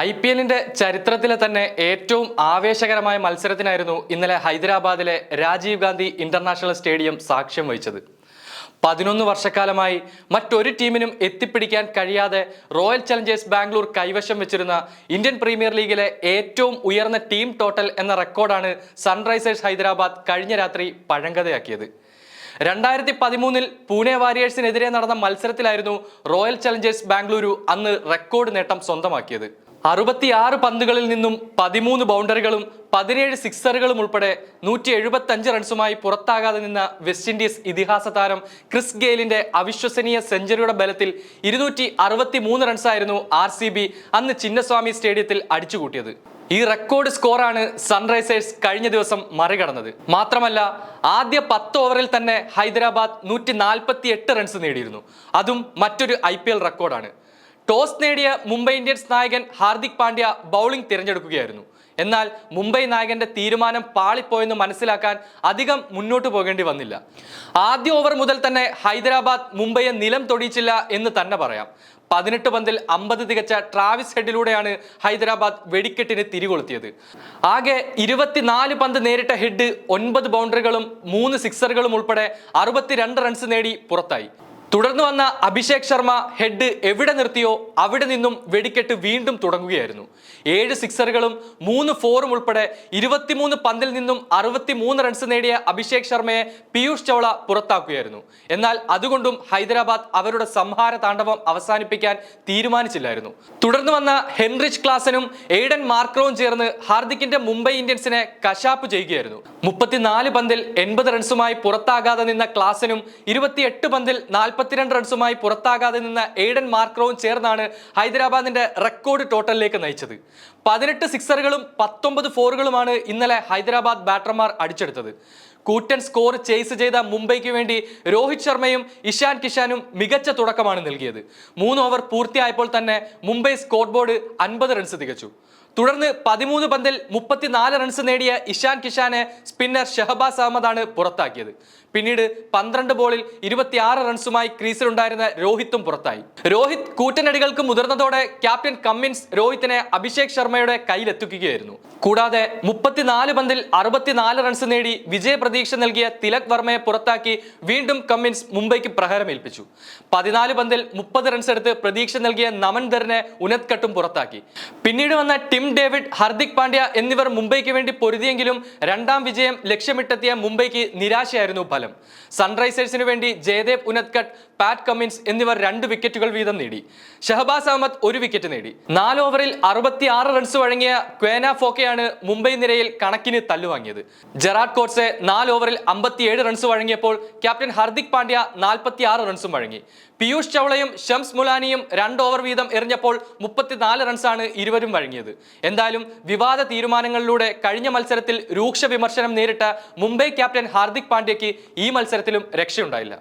I P എല്ലിന്റെ ചരിത്രത്തിലെ തന്നെ ഏറ്റവും ആവേശകരമായ മത്സരത്തിനായിരുന്നു ഇന്നലെ ഹൈദരാബാദിലെ രാജീവ് ഗാന്ധി ഇന്റർനാഷണൽ സ്റ്റേഡിയം സാക്ഷ്യം വഹിച്ചത്. പതിനൊന്ന് വർഷക്കാലമായി മറ്റൊരു ടീമിനും എത്തിപ്പിടിക്കാൻ കഴിയാതെ റോയൽ ചലഞ്ചേഴ്സ് ബാംഗ്ലൂർ കൈവശം വെച്ചിരുന്ന ഇന്ത്യൻ പ്രീമിയർ ലീഗിലെ ഏറ്റവും ഉയർന്ന ടീം ടോട്ടൽ എന്ന റെക്കോർഡാണ് സൺറൈസേഴ്സ് ഹൈദരാബാദ് കഴിഞ്ഞ രാത്രി പഴങ്കഥയാക്കിയത്. രണ്ടായിരത്തി പതിമൂന്നിൽ പൂനെ വാരിയേഴ്സിനെതിരെ നടന്ന മത്സരത്തിലായിരുന്നു റോയൽ ചലഞ്ചേഴ്സ് ബാംഗ്ലൂരു അന്ന് റെക്കോർഡ് നേട്ടം സ്വന്തമാക്കിയത്. അറുപത്തിയാറ് പന്തുകളിൽ നിന്നും പതിമൂന്ന് ബൗണ്ടറികളും പതിനേഴ് സിക്സറുകളും ഉൾപ്പെടെ നൂറ്റി എഴുപത്തഞ്ച് റൺസുമായി പുറത്താകാതെ നിന്ന വെസ്റ്റ് ഇൻഡീസ് ഇതിഹാസ താരം ക്രിസ് ഗെയിലിന്റെ അവിശ്വസനീയ സെഞ്ചുറിയുടെ ബലത്തിൽ ഇരുന്നൂറ്റി അറുപത്തി മൂന്ന് റൺസായിരുന്നു ആർ സി ബി അന്ന് ചിന്നസ്വാമി സ്റ്റേഡിയത്തിൽ അടിച്ചുകൂട്ടിയത്. ഈ റെക്കോർഡ് സ്കോറാണ് സൺറൈസേഴ്സ് കഴിഞ്ഞ ദിവസം മറികടന്നത്. മാത്രമല്ല ആദ്യ പത്ത് ഓവറിൽ തന്നെ ഹൈദരാബാദ് നൂറ്റി റൺസ് നേടിയിരുന്നു. അതും മറ്റൊരു ഐ റെക്കോർഡാണ്. ടോസ് നേടിയ മുംബൈ ഇന്ത്യൻസ് നായകൻ ഹാർദിക് പാണ്ഡ്യ ബൗളിംഗ് തിരഞ്ഞെടുക്കുകയായിരുന്നു. എന്നാൽ മുംബൈ നായകന്റെ തീരുമാനം പാളിപ്പോയെന്ന് മനസ്സിലാക്കാൻ അധികം മുന്നോട്ട് പോകേണ്ടി വന്നില്ല. ആദ്യ ഓവർ മുതൽ തന്നെ ഹൈദരാബാദ് മുംബൈയെ നിലം തൊടിയിച്ചില്ല എന്ന് തന്നെ പറയാം. പതിനെട്ട് പന്തിൽ അമ്പത് തികച്ച ട്രാവിസ് ഹെഡിലൂടെയാണ് ഹൈദരാബാദ് വെടിക്കെട്ടിന് തിരികൊളുത്തിയത്. ആകെ ഇരുപത്തിനാല് പന്ത് നേരിട്ട ഹെഡ് ഒൻപത് ബൗണ്ടറികളും മൂന്ന് സിക്സറുകളും ഉൾപ്പെടെ അറുപത്തിരണ്ട് റൺസ് നേടി പുറത്തായി. തുടർന്ന് വന്ന അഭിഷേക് ശർമ്മ ഹെഡ് എവിടെ നിർത്തിയോ അവിടെ നിന്നും വെടിക്കെട്ട് വീണ്ടും തുടങ്ങുകയായിരുന്നു. ഏഴ് സിക്സറുകളും മൂന്ന് ഫോറും ഉൾപ്പെടെ ഇരുപത്തിമൂന്ന് പന്തിൽ നിന്നും അറുപത്തിമൂന്ന് റൺസ് നേടിയ അഭിഷേക് ശർമ്മയെ പീയൂഷ് ചൗള പുറത്താക്കുകയായിരുന്നു. എന്നാൽ അതുകൊണ്ടും ഹൈദരാബാദ് അവരുടെ സംഹാര താണ്ഡവം അവസാനിപ്പിക്കാൻ തീരുമാനിച്ചില്ലായിരുന്നു. തുടർന്ന് വന്ന ഹെൻറിച്ച് ക്ലാസനും എയ്ഡൻ മാർക്രോവും ചേർന്ന് ഹാർദിക്കിന്റെ മുംബൈ ഇന്ത്യൻസിനെ കശാപ്പ് ചെയ്യുകയായിരുന്നു. മുപ്പത്തിനാല് പന്തിൽ എൺപത് റൺസുമായി പുറത്താകാതെ നിന്ന ക്ലാസനും ഇരുപത്തിയെട്ട് പന്തിൽ നാൽപ്പത്തിരണ്ട് റൺസുമായി പുറത്താകാതെ നിന്ന എയ്ഡൻ മാർക്രോവും ചേർന്നാണ് ഹൈദരാബാദിന്റെ റെക്കോർഡ് ടോട്ടലിലേക്ക് നയിച്ചത്. പതിനെട്ട് സിക്സറുകളും പത്തൊമ്പത് ഫോറുകളുമാണ് ഇന്നലെ ഹൈദരാബാദ് ബാറ്റർമാർ അടിച്ചെടുത്തത്. കൂറ്റൻ സ്കോർ ചേസ് ചെയ്ത മുംബൈക്ക് വേണ്ടി രോഹിത് ശർമ്മയും ഇഷാൻ കിഷാനും മികച്ച തുടക്കമാണ് നൽകിയത്. മൂന്ന് ഓവർ പൂർത്തിയായപ്പോൾ തന്നെ മുംബൈ സ്കോർ ബോർഡ് അൻപത് റൺസ് തികച്ചു. തുടർന്ന് പതിമൂന്ന് പന്തിൽ മുപ്പത്തിനാല് റൺസ് നേടിയ ഇഷാൻ കിഷാനെ സ്പിന്നർ ഷഹബാസ് അഹമ്മദാണ് പുറത്താക്കിയത്. പിന്നീട് പന്ത്രണ്ട് ബോളിൽ ഇരുപത്തിയാറ് റൺസുമായി ക്രീസിലുണ്ടായിരുന്ന രോഹിത്തും പുറത്തായി. രോഹിത് കൂറ്റനടികൾക്ക് മുതിർന്നതോടെ ക്യാപ്റ്റൻ കമ്മിൻസ് രോഹിത്തിനെ അഭിഷേക് ശർമ്മയുടെ കയ്യിലെത്തിക്കുകയായിരുന്നു. കൂടാതെ മുപ്പത്തിനാല് പന്തിൽ അറുപത്തിനാല് റൺസ് നേടി വിജയ പ്രതീക്ഷ നൽകിയ തിലക് വർമ്മയെ പുറത്താക്കി വീണ്ടും കമ്മിൻസ് മുംബൈക്ക് പ്രഹരമേൽപ്പിച്ചു. പതിനാല് പന്തിൽ മുപ്പത് റൺസ് എടുത്ത് പ്രതീക്ഷ നൽകിയ നമൻ ധറിനെ ഉനത്കട്ടും പുറത്താക്കി. പിന്നീട് വന്ന ടിം ഡേവിഡ് ഹർദിക് പാണ്ഡ്യ എന്നിവർ മുംബൈക്ക് വേണ്ടി പൊരുതിയെങ്കിലും രണ്ടാം വിജയം ലക്ഷ്യമിട്ടെത്തിയ മുംബൈക്ക് നിരാശയായിരുന്നു ഫലം. സൺറൈസേഴ്സിനു വേണ്ടി ജയദേവ് ഉനത്കട്ട് പാറ്റ് കമ്മിൻസ് എന്നിവർ രണ്ട് വിക്കറ്റുകൾ വീതം നേടി. ഷഹബാസ് അഹമ്മദ് ഒരു വിക്കറ്റ് നേടി. നാല് ഓവറിൽ അറുപത്തിയാറ് റൺസ് വഴങ്ങിയ ക്വേന ഫോക്കയാണ് മുംബൈ നിരയിൽ കണക്കിന് തല്ലുവാങ്ങിയത് ജെറാഡ് കോട്സെ നാല് ഓവറിൽ അമ്പത്തിയേഴ് റൺസ് വഴങ്ങിയപ്പോൾ ക്യാപ്റ്റൻ ഹർദിക് പാണ്ഡ്യ നാൽപ്പത്തിയാറ് റൺസും വഴങ്ങി. പീയൂഷ് ചൗളയും ഷംസ് മുലാനിയും രണ്ട് ഓവർ വീതം എറിഞ്ഞപ്പോൾ മുപ്പത്തിനാല് റൺസാണ് ഇരുവരും വഴങ്ങിയത്. എന്തായാലും വിവാദ തീരുമാനങ്ങളിലൂടെ കഴിഞ്ഞ മത്സരത്തിൽ രൂക്ഷ വിമർശനം നേരിട്ട മുംബൈ ക്യാപ്റ്റൻ ഹാർദിക് പാണ്ഡ്യയ്ക്ക് ഈ മത്സരത്തിലും രക്ഷയുണ്ടായില്ല.